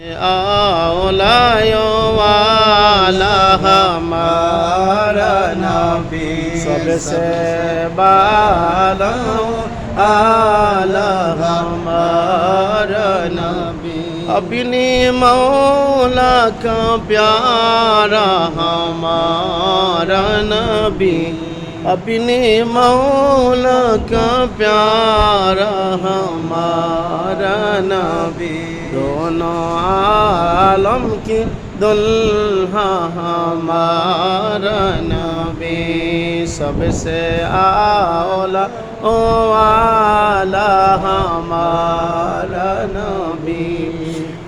सबसे बालो आला हमारा नबी अपनी मौला का प्यारा हमारा नबी अपने मौला का प्यारा हमारा नबी दोनों आलम की दुल्हा हमारा नबी सबसे आला ओ आला हमारा नबी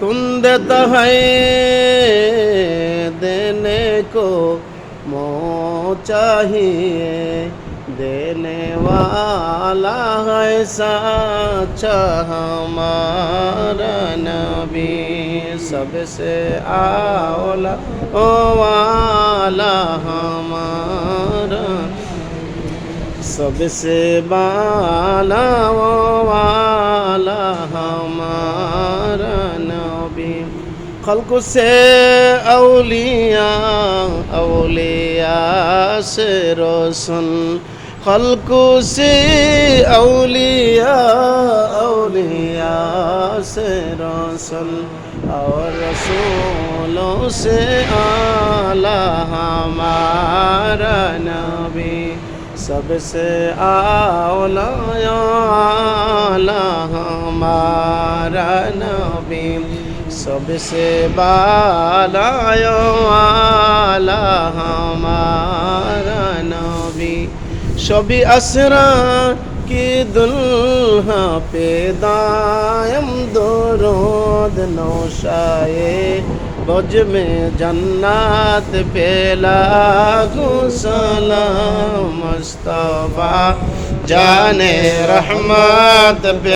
कुंद है देने को मोह चाहिए देने वाला है साचा हमारा नबी सबसे आवला ओ वाला हमारा सबसे बाला ओ वाला हमारा नबी خلق سے اولیاء اولیاء سے روشن خلق سے اولیاء اولیاء سے روشن اور رسولوں سے اعلی ہمارا نبی سب سے اولیاء ہمارا نبی सबसे बालायो आला हमारा नबी সবই আসরা কি দুলহা পে দায়ম দরদ নৌশায়ে বজ মে জন্নাত পেলা গুসলাম মস্তবা জানে রহমত